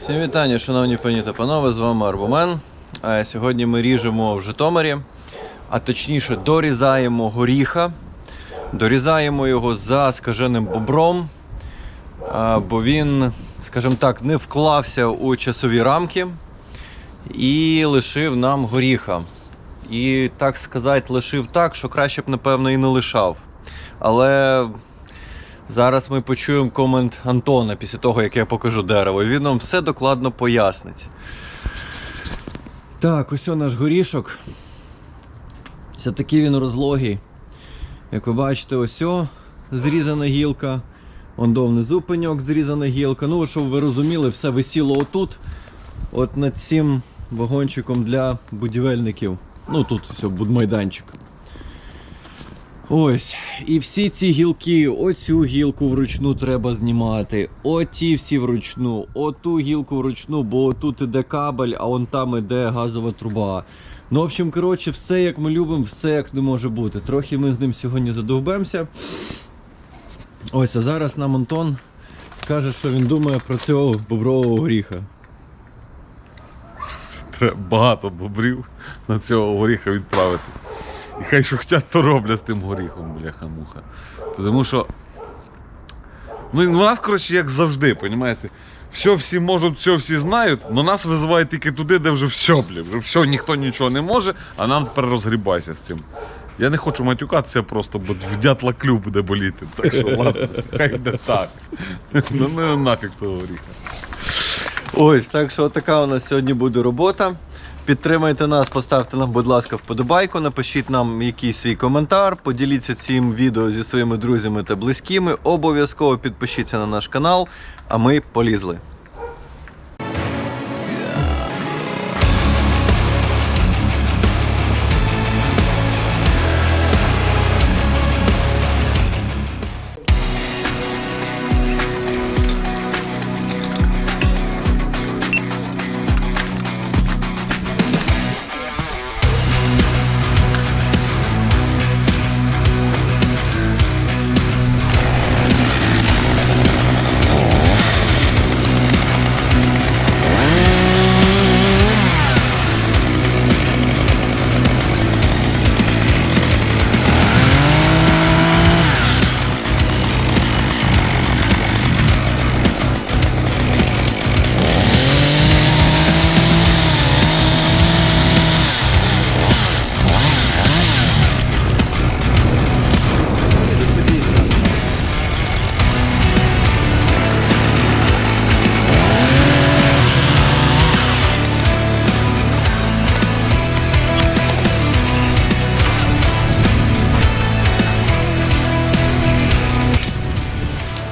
Всім вітання, шановні пані та панове, з вами Арбомен. Е, Сьогодні ми ріжемо в Житомирі, а точніше дорізаємо горіха. Дорізаємо його за скаженим бобром, е, бо він, скажімо так, не вклався у часові рамки і лишив нам горіха. І так сказати, лишив так, що краще б, напевно, і не лишав. Але Зараз ми почуємо комент Антона після того, як я покажу дерево. Він нам все докладно пояснить. Так, ось наш горішок. Все такий він розлогий. Як ви бачите, ось зрізана гілка. Он до внизу пеньок зрізана гілка. Ну, щоб ви розуміли, все висіло отут. От над цим вагончиком для будівельників. Ну тут все, будмайданчик. Ось, і всі ці гілки, оцю гілку вручну треба знімати, оті всі вручну, оту гілку вручну, бо тут іде кабель, а он там іде газова труба. Ну, в общем, коротше, все як ми любимо, все як не може бути. Трохи ми з ним сьогодні задовбемося. Ось, а зараз нам Антон скаже, що він думає про цього бобрового горіха. Треба багато бобрів на цього горіха відправити. І хай що хочуть, то роблять з тим горіхом, бляха-муха. Тому що. Ну, у нас, коротше, як завжди, розумієте? Все всі можуть, все всі знають, але нас визивають тільки туди, де вже все, бля, вже все, ніхто нічого не може, а нам тепер розгрібайся з цим. Я не хочу матюкатися просто, бо в дятла клюв буде боліти. Так що ладно, хай йде так. Ну ну нафіг того горіха. Ось, так що така у нас сьогодні буде робота. Підтримайте нас, поставте нам, будь ласка, вподобайку, напишіть нам якийсь свій коментар, поділіться цим відео зі своїми друзями та близькими. Обов'язково підпишіться на наш канал, а ми полізли.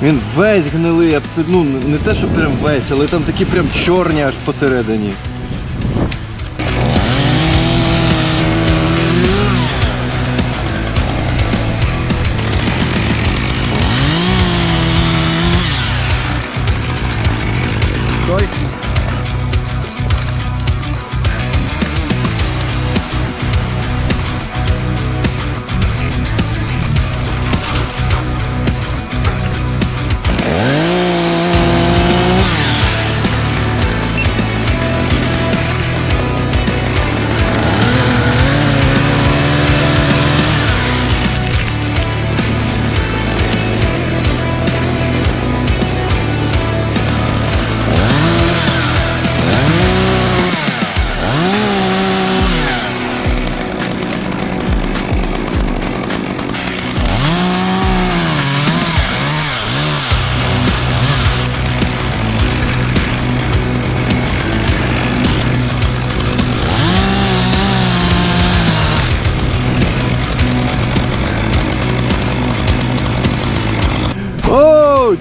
Він весь гнилий, абсолютно, ну не те, що прям весь, але там такі прям чорні аж посередині.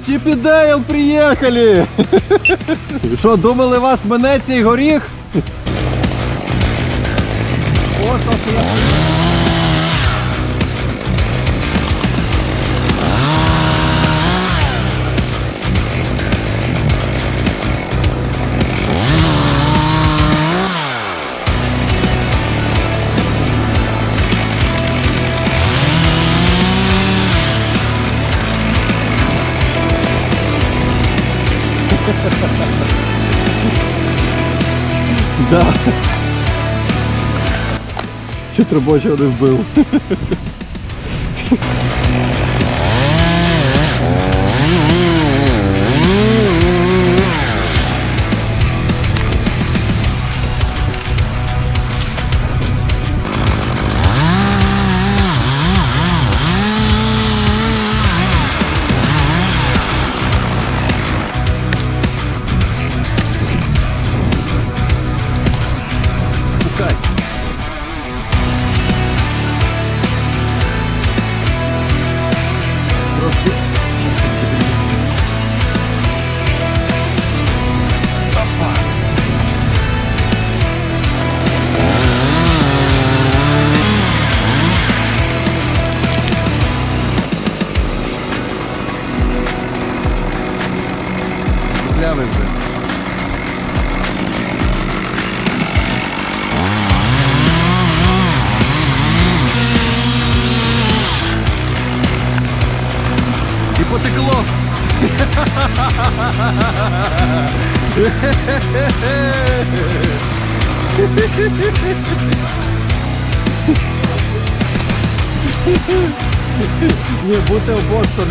Чіп і Дейл приїхали! Що, думали вас мене цей горіх? О, Да. Чуть робочого не вбив. Nie, butel Boston.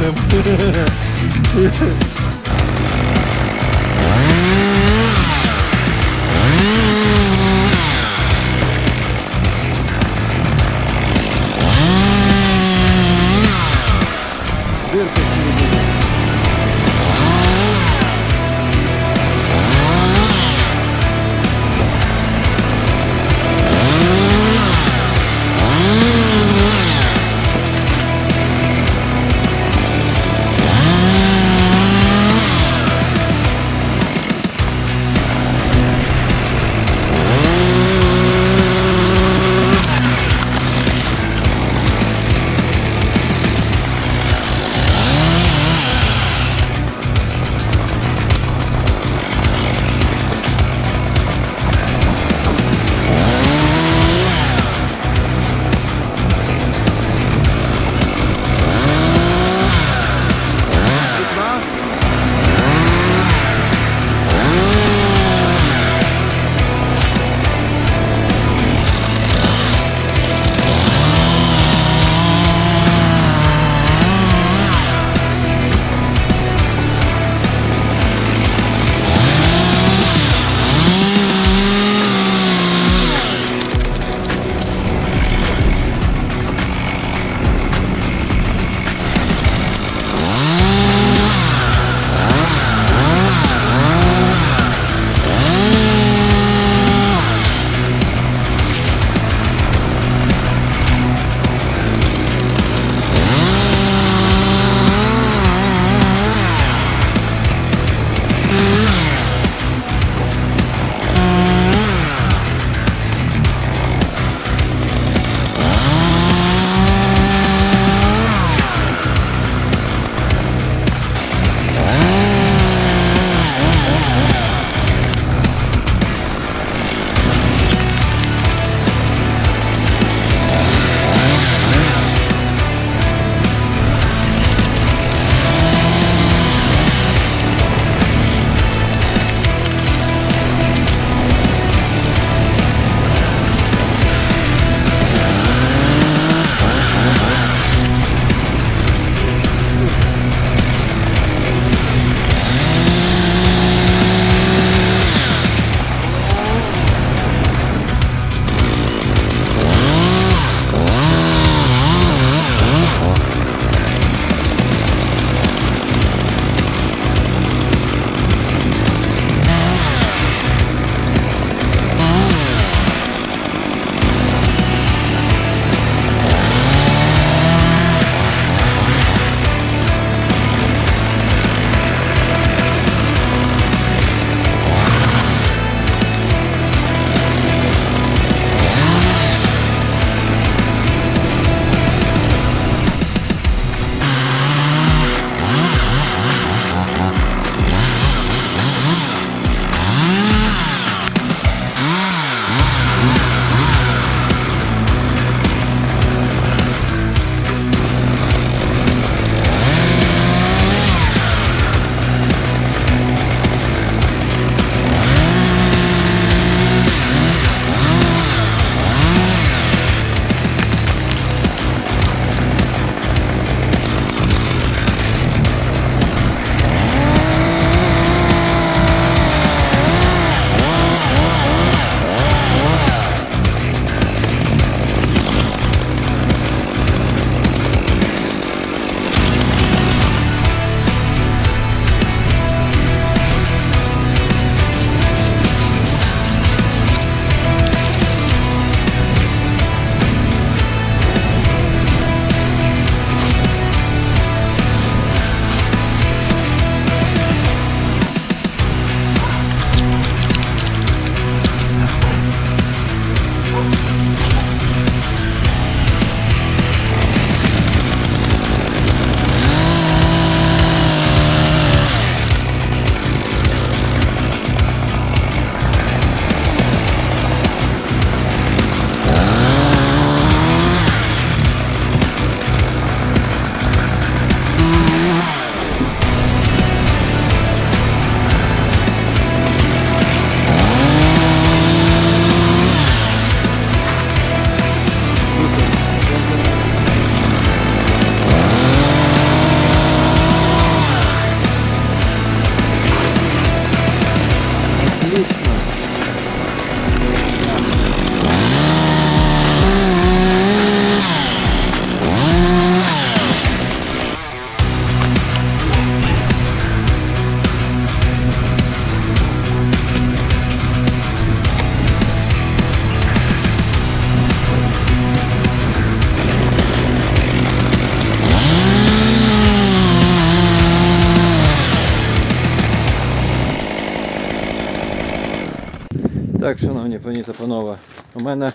Так, шановні пані та панове, у мене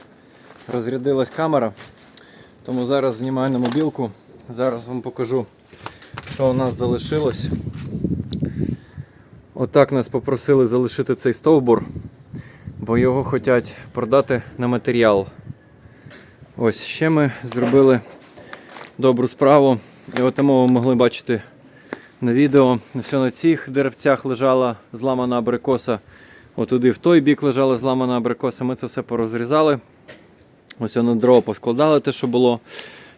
розрядилась камера, тому зараз знімаю на мобілку. Зараз вам покажу, що у нас залишилось. Отак нас попросили залишити цей стовбур, бо його хочуть продати на матеріал. Ось ще ми зробили добру справу. І от тому ви могли бачити на відео. Ось на цих деревцях лежала зламана абрикоса. Отуди в той бік лежала зламана абрикоса. Ми це все порозрізали. Ось на дрова поскладали те, що було,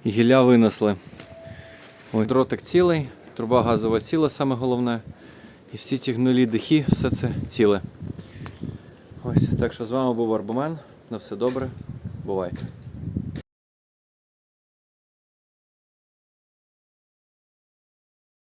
і гілля винесли. Ось дротик цілий, труба газова ціла, саме головне. І всі ці гнилі дихи, все це ціле. Ось, так що з вами був Арбумен. На все добре. Бувайте.